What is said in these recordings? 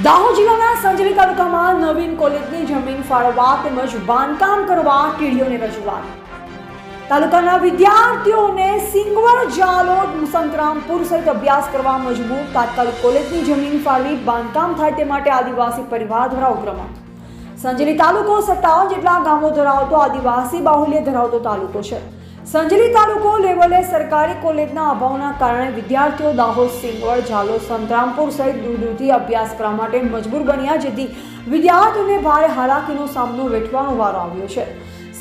દાહોદ જિલ્લાના સંજલી તાલુકામાં નવીન કોલેજની જમીન ફાળવવા તેમજ બાંધકામ કરવા ટીડીઓને રજૂઆત. તાલુકાના વિદ્યાર્થીઓને સિંગવડ જાલોદ સંતરામપુર સહિત અભ્યાસ કરવા મજબૂર તાત્કાલિક કોલેજની જમીન ફાળવી બાંધકામ થાય તે માટે આદિવાસી પરિવાર દ્વારા ઉગ્રમત સંજલી તાલુકો સત્તાવન જેટલા ગામો ધરાવતો આદિવાસી બાહુલ્ય ધરાવતો તાલુકો છે. સંજલી તાલુકો લેવલે સરકારી કોલેજના અભાવના કારણે વિદ્યાર્થીઓ દાહોદ, સિંગવડ ઝાલો સંતરામપુર સહિત દૂર દૂરથી અભ્યાસ કરવા માટે મજબૂર બન્યા, જેથી વિદ્યાર્થીઓને ભારે હાલાકીનો સામનો વેઠવાનો વારો આવ્યો છે.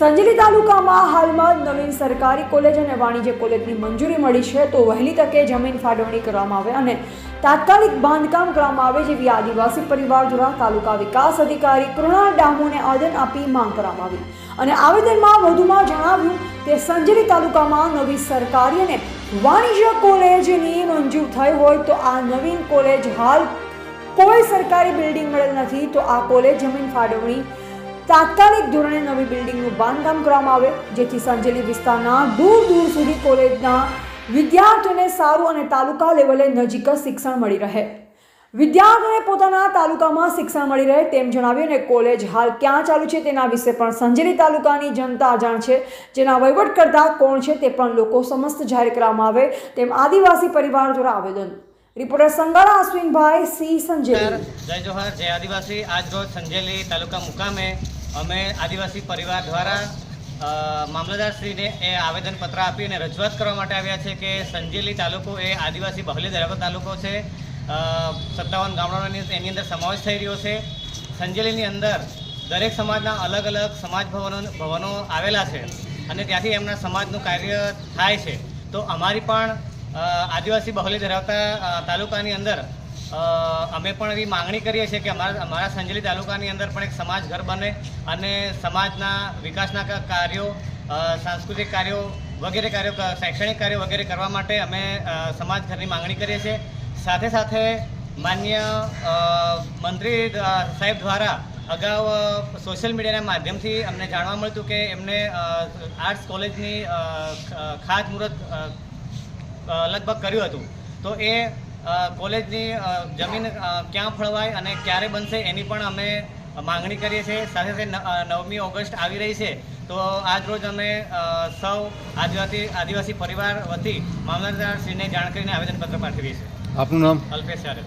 સંજલી તાલુકામાં હાલમાં નવીન સરકારી કોલેજ અને વાણિજ્ય કોલેજની મંજૂરી મળી છે. તો વહેલી તકે જમીન ફાળવણી કરવામાં આવે અને તાત્કાલિક બાંધકામ કરવામાં આવે જેવી આદિવાસી પરિવાર દ્વારા તાલુકા વિકાસ અધિકારી કૃણાલ ડામોને આવેદન આપી માંગ કરવામાં આવી. અને આવેદનમાં વધુમાં જણાવ્યું કે સંજલી તાલુકામાં નવી સરકારી અને વાણિજ્ય કોલેજની મંજૂર થઈ હોય તો આ નવીન કોલેજ હાલ કોઈ સરકારી બિલ્ડિંગ મળેલ નથી. તો આ કોલેજ જમીન ફાળવણી તાત્કાલિક ધોરણે નવી બિલ્ડિંગનું બાંધકામ કરવામાં આવે, જેથી સંજેલી વિસ્તારના દૂર દૂર સુધી કોલેજના વિદ્યાર્થીઓને સારું અને તાલુકા લેવલે નજીક જ શિક્ષણ મળી રહે. વિદ્યાર્થીઓને પોતાના તાલુકામાં શિક્ષણ મળી રહે તેમ જણાવ્યું અને કોલેજ હાલ ક્યાં ચાલુ છે તેના વિશે પણ સંજેલી તાલુકાની જનતા અજાણ છે. જેના વહીવટ કરતા કોણ છે તે પણ લોકો સમસ્ત જાહેર કરવામાં આવે તેમ આદિવાસી પરિવાર દ્વારા આવેદન રિપોર્ટર સંગાળા અશ્વિનભાઈ, સી સંજેલી. જય જોહર, જય આદિવાસી. આજ રોજ સંજેલી તાલુકા મુકામે અમે આદિવાસી પરિવાર દ્વારા મામલતદારશ્રીને એ આવેદનપત્ર આપી અને રજૂઆત કરવા માટે આવ્યા છે કે સંજેલી તાલુકો એ આદિવાસી બહલી ધરાવતો તાલુકો છે. સત્તાવન ગામડાઓની એની અંદર સમાવેશ થઈ રહ્યો છે. સંજેલીની અંદર દરેક સમાજના અલગ અલગ સમાજ ભવનો ભવનો આવેલા છે અને ત્યાંથી એમના સમાજનું કાર્ય થાય છે. તો અમારી પણ આદિવાસી બહુલ્ય ધરાવતા તાલુકાની અંદર અમે પણ એવી માંગણી કરીએ છીએ કે અમારા અમારા સંજલી તાલુકાની અંદર પણ એક સમાજ ઘર બને અને સમાજના વિકાસના કાર્યો સાંસ્કૃતિક કાર્યો વગેરે કાર્યો શૈક્ષણિક કાર્યો વગેરે કરવા માટે અમે સમાજ ઘરની માંગણી કરીએ છીએ. સાથે સાથે માન્ય મંત્રી સાહેબ દ્વારા અગાઉ સોશિયલ મીડિયાના માધ્યમથી અમને જાણવા મળતું કે એમને આર્ટ્સ કોલેજની ખાતમુહૂર્ત લગભગ કર્યું હતું. તો એ કોલેજની જમીન ક્યાં ફળવાય અને ક્યારે બનશે એની પણ અમે માંગણી કરીએ છીએ. સાથે સાથે નવમી ઓગસ્ટ આવી રહી છે. તો આજ રોજ અમે સૌ આદિવાસી આદિવાસી પરિવાર વતી મામલતદારશ્રીને જાણ કરીને આવેદનપત્ર પાઠવીએ છીએ. આપનું નામ? અલ્પેશ ચારે